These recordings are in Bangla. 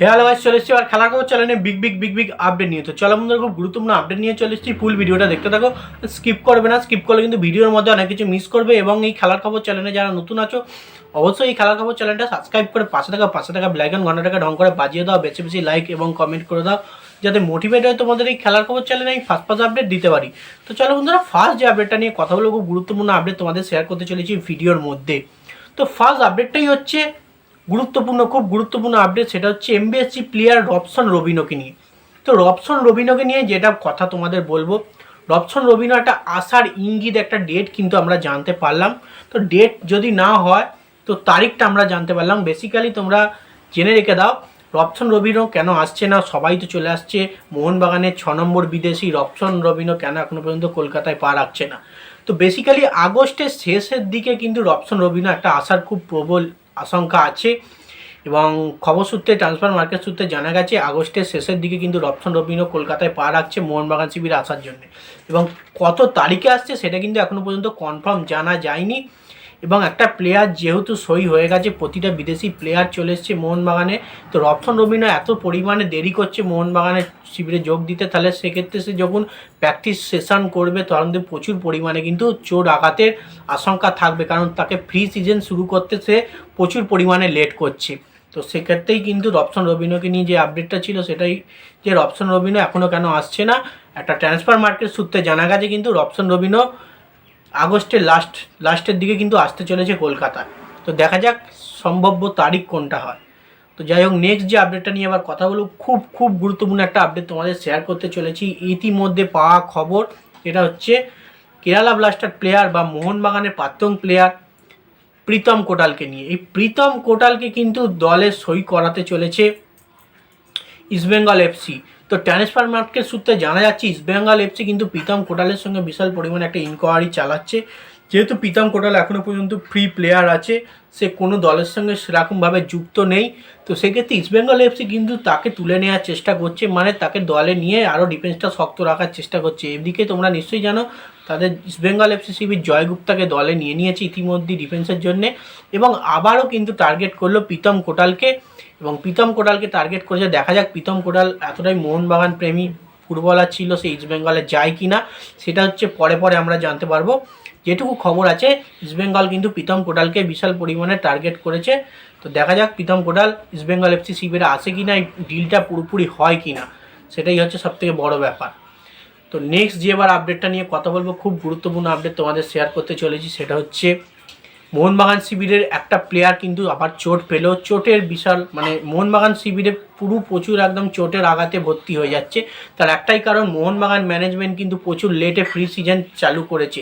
হ্যালো গাইস চলে এসেছি আর খেলা খবর চ্যানেলে big big big big update নিয়ে। তো চলো বন্ধুরা, খুব গুরুত্বপূর্ণ আপডেট নিয়ে চলে এসেছি। ফুল ভিডিওটা দেখতে থাকো। স্কিপ করবে না স্কিপ করলে কিন্তু ভিডিওর মধ্যে অনেক কিছু মিস করবে এবং এই খেলার খবর চ্যানেলে যারা নতুন আছো, অবশ্যই এই খেলার খবর চ্যানেলটা সাবস্ক্রাইব করে পাশে থাকা পাশে থাকা ব্ল্যাক অ্যান্ড ঘন্টাটাকে ঢং করে বাজিয়ে দাও, বেশি বেশি লাইক এবং কমেন্ট করে দাও, যাতে মোটিভেট হয় তোমাদের এই খেলার খবর চ্যানেলে আমি ফার্স্ট ফার্স্ট আপডেট দিতে পারি। তো চলো বন্ধুরা ফার্স্ট যে আপডেটটা নিয়ে কথা বলব, খুব গুরুত্বপূর্ণ আপডেট তোমাদের শেয়ার করতে চলেছি ভিডিওর মধ্যে। তো ফার্স্ট আপডেটটাই হচ্ছে গুরুত্বপূর্ণ, খুব গুরুত্বপূর্ণ আপডেট সেটা হচ্ছে এমবিএসসি প্লেয়ার রবসন রবিনোকে নিয়ে। তো রবসন রবিনোকে নিয়ে যেটা কথা তোমাদের বলব, রবসন রবিনো একটা আসার ইঙ্গিত, একটা ডেট কিন্তু আমরা জানতে পারলাম। তো ডেট যদি না হয়, তো তারিখটা আমরা জানতে পারলাম। বেসিক্যালি তোমরা জেনে রেখে দাও, রবসন রবিনো কেন আসছে না? সবাই তো চলে আসছে। মোহনবাগানের ছ নম্বর বিদেশি রবসন রবিনো কেন এখনও পর্যন্ত কলকাতায় পা রাখছে না? তো বেসিক্যালি আগস্টের শেষের দিকে কিন্তু রবসন রবিনো একটা আসার খুব প্রবল আশঙ্কা আছে এবং খবর সূত্রে ট্রান্সফার মার্কেট সূত্রে জানা গেছে, আগস্টের শেষের দিকে কিন্তু রপ্তন রবীন্দ্র কলকাতায় পা রাখছে মোহনবাগান শিবিরে আসার জন্য। এবং কত তারিখে আসছে সেটা কিন্তু এখনও পর্যন্ত কনফার্ম জানা যায়নি। এবং একটা প্লেয়ার যেহেতু সই হয়ে গেছে, প্রতিটা বিদেশি প্লেয়ার চলে এসছে মোহনবাগানে। তো রবসন রবিনো এত পরিমাণে দেরি করছে মোহনবাগানের শিবিরে যোগ দিতে, তাহলে সেক্ষেত্রে সে যখন প্র্যাকটিস সেশন করবে, তখন প্রচুর পরিমাণে কিন্তু চোট আঘাতের আশঙ্কা থাকবে, কারণ তাকে ফ্রি সিজন শুরু করতে সে প্রচুর পরিমাণে লেট করছে। তো সেক্ষেত্রেই কিন্তু রবসন রবিনোকে নিয়ে যে আপডেটটা ছিল, সেটাই যে রবসন রবিনো এখনও কেন আসছে না, একটা ট্রান্সফার মার্কেট সূত্রে জানা গেছে, কিন্তু রবসন রবিনো আগস্টের লাস্ট লাস্টের দিকে কিন্তু আসতে চলেছে কলকাতায় তো দেখা যাক সম্ভাব্য তারিখ কোনটা হয়। তো যাই হোক নেক্সট যে আপডেটটা নিয়ে আবার কথা বলব, খুব খুব গুরুত্বপূর্ণ একটা আপডেট তোমাদের শেয়ার করতে চলেছি। ইতিমধ্যে পাওয়া খবর, এটা হচ্ছে কেরালা ব্লাস্টার প্লেয়ার বা মোহনবাগানের প্রাক্তন প্লেয়ার প্রীতম কোটালকে নিয়ে। এই প্রীতম কোটালকে কিন্তু দলে সই করাতে চলেছে ইস্টবেঙ্গল এফসি তো ট্রান্সফার মার্কেট সূত্রে জানা যাচ্ছে ইস্টবেঙ্গল এফসি কিন্তু প্রীতম কোটালের সঙ্গে বিশাল পরিমাণে একটা ইনকোয়ারি চালাচ্ছে। যেহেতু প্রীতম কোটাল এখনও পর্যন্ত ফ্রি প্লেয়ার আছে, সে কোনো দলের সঙ্গে সেরকমভাবে যুক্ত নেই। তো সেক্ষেত্রে ইস্টবেঙ্গল এফসি কিন্তু তাকে তুলে নেওয়ার চেষ্টা করছে মানে তাকে দলে নিয়ে আরও ডিফেন্সটা শক্ত রাখার চেষ্টা করছে। এদিকে তোমরা নিশ্চয়ই জানো তাদের ইস্টবেঙ্গল এফসি শিবির জয়গুপ্তাকে দলে নিয়ে নিয়েছে ইতিমধ্যে ডিফেন্সের জন্যে এবং আবারও কিন্তু টার্গেট করল প্রীতম কোটালকে এবং প্রীতম কোটালকে টার্গেট করেছে। দেখা যাক প্রীতম কোটাল এতটাই মোহনবাগান প্রেমী ফুটবলার ছিল সে ইস্টবেঙ্গলে যায় কি না সেটা হচ্ছে পরে পরে আমরা জানতে পারব। যেটুকু খবর আছে ইস্টবেঙ্গল কিন্তু প্রীতম কোটালকে বিশাল পরিমাণে টার্গেট করেছে। তো দেখা যাক প্রীতম কোটাল ইস্টবেঙ্গল এফসি শিবিরে আসে কি না এই ডিলটা পুরোপুরি হয় কি না সেটাই হচ্ছে সবথেকে বড় ব্যাপার। তো নেক্সট যে এবার আপডেটটা নিয়ে কথা বলব, খুব গুরুত্বপূর্ণ আপডেট তোমাদের শেয়ার করতে চলেছি, সেটা হচ্ছে মোহনবাগান শিবিরের একটা প্লেয়ার কিন্তু আবার চোট পেল। চোটের বিশাল মানে মোহনবাগান শিবিরে পুরো প্রচুর একদম চোটের আঘাতে ভর্তি হয়ে যাচ্ছে। তার একটাই কারণ, মোহনবাগান ম্যানেজমেন্ট কিন্তু প্রচুর লেটে ফ্রি সিজন চালু করেছে।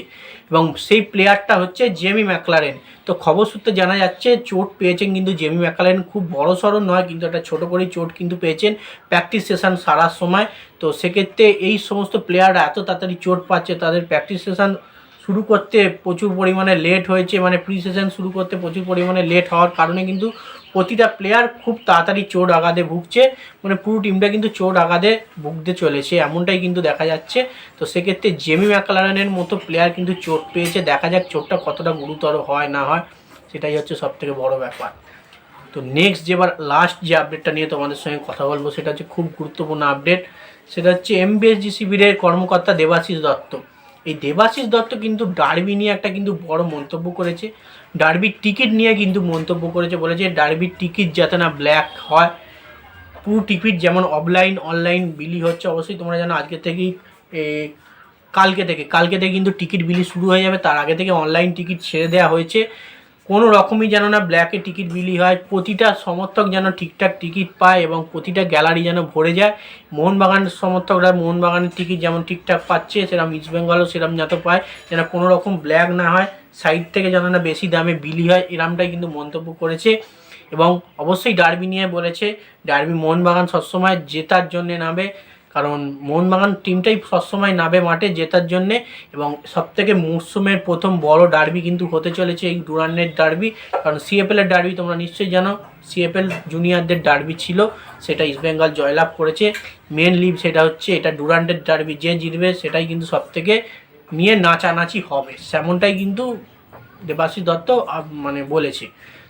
এবং সেই প্লেয়ারটা হচ্ছে জেমি ম্যাকলারেন তো খবর সূত্রে জানা যাচ্ছে, চোট পেয়েছেন কিন্তু জেমি ম্যাকলারেন খুব বড় সড়ো নয়, কিন্তু একটা ছোটো করেই চোট কিন্তু পেয়েছেন প্র্যাকটিস সেশন সারার সময়। তো সেক্ষেত্রে এই সমস্ত প্লেয়াররা এত তাড়াতাড়ি চোট পাচ্ছে, তাদের প্র্যাকটিস সেশন শুরু করতে প্রচুর পরিমাণে লেট হয়েছে মানে প্রি সিজন শুরু করতে প্রচুর পরিমাণে লেট হওয়ার কারণে কিন্তু প্রতিটা প্লেয়ার খুব তাড়াতাড়ি চোট আঘাতে ভুগছে মানে পুরো টিমটা কিন্তু চোট আঘাতে ভুগতে চলেছে, এমনটাই কিন্তু দেখা যাচ্ছে। তো সেক্ষেত্রে জেমি ম্যাকলারেনের মতো প্লেয়ার কিন্তু চোট পেয়েছে, দেখা যাক চোটটা কতটা গুরুতর হয় না হয়, সেটাই হচ্ছে সবথেকে বড় ব্যাপার। তো নেক্সট যেবার লাস্ট যে আপডেটটা নিয়ে তোমাদের সঙ্গে কথা বলব, সেটা হচ্ছে খুব গুরুত্বপূর্ণ আপডেট সেটা হচ্ছে এমবিএসজি শিবিরের কর্মকর্তা দেবাশিস দত্ত। এই দেবাশিস দত্ত কিন্তু ডার্বি নিয়ে একটা কিন্তু বড় মন্তব্য করেছে। ডার্বির টিকিট নিয়ে কিন্তু মন্তব্য করেছে, বলেছে ডার্বির টিকিট যাতে না ব্ল্যাক হয়। পুরো টিকিট যেমন অফলাইন, অনলাইন বিলি হচ্ছে, অবশ্যই তোমরা জানো আজকে থেকেই কালকে থেকে কালকে থেকে কিন্তু টিকিট বিলি শুরু হয়ে যাবে। তার আগে থেকে অনলাইন টিকিট ছেড়ে দেওয়া হয়েছে। কোনো রকমই যেন না ব্ল্যাকে টিকিট বিলি হয়, প্রতিটা সমর্থক যেন ঠিকঠাক টিকিট পায় এবং প্রতিটা গ্যালারি যেন ভরে যায়। মোহনবাগানের সমর্থকরা মোহনবাগানের টিকিট যেমন ঠিকঠাক পাচ্ছে, সেরকম ইস্ট বেঙ্গলও সেরকম যাতে পায়, যেন কোনো রকম ব্ল্যাক না হয় সাইড থেকে যেন না বেশি দামে বিলি হয়, এরমটাই কিন্তু মন্তব্য করেছে। এবং অবশ্যই ডার্বি নিয়ে বলেছে ডার্বি মোহনবাগান সবসময় জেতার জন্যে নামে কারণ মোহনবাগান টিমটাই সবসময় নাবে মাঠে জেতার জন্যে এবং সবথেকে মরশুমের প্রথম বড় ডার্বি কিন্তু হতে চলেছে এই ডুরান্ডের ডার্বি কারণ সিএফএলের ডার্বি তোমরা নিশ্চয়ই জানো। সিএফএল জুনিয়রদের ডার্বি ছিল, সেটা ইস্টবেঙ্গল জয়লাভ করেছে। মেন লিভ সেটা হচ্ছে, এটা ডুরান্ডের ডার্বি যে জিতবে সেটাই কিন্তু সবথেকে নিয়ে নাচানাচি হবে। সেমনটাই কিন্তু দেবাশিস দত্ত মানে বলেছে।